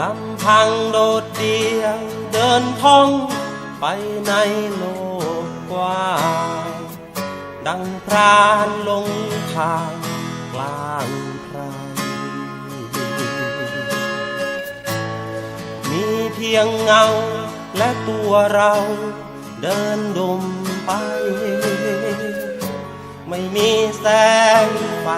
ลำพังโดดเดียวเดินท่องไปในโลกกว้างดังพรานลงทางกลางไพรมีเพียงเงาและตัวเราเดินดุมไป ไม่มีแสงไฟ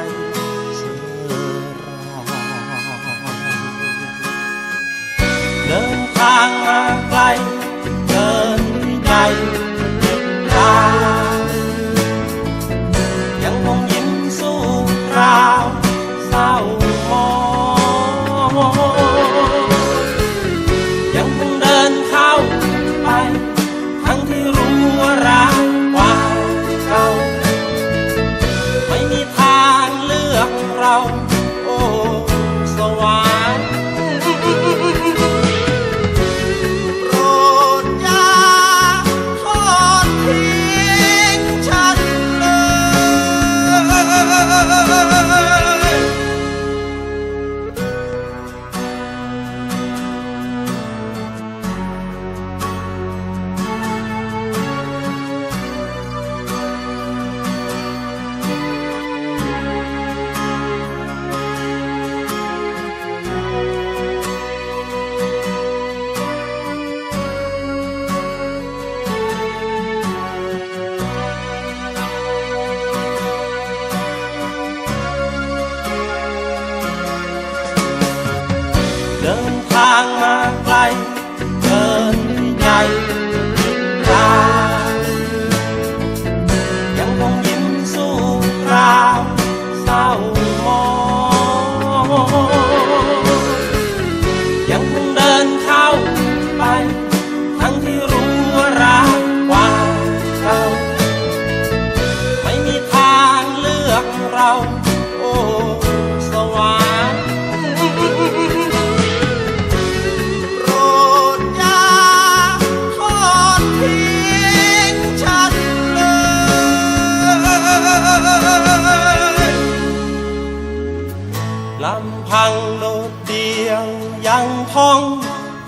เดียวยังท่อง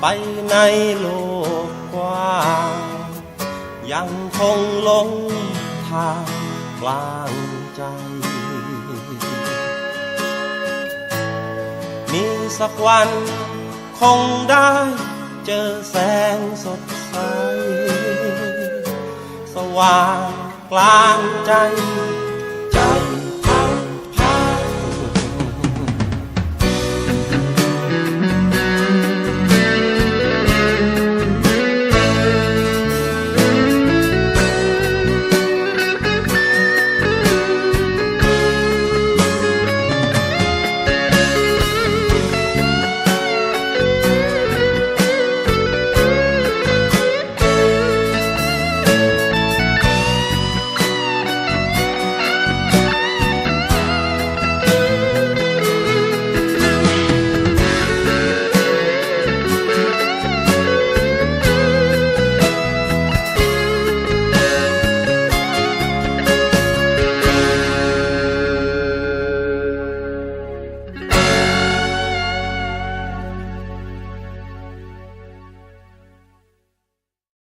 ไปในโลกกว้างยังคงลงทางกลางใจ มีสักวันคงได้เจอแสงสดใส สว่างกลางใจ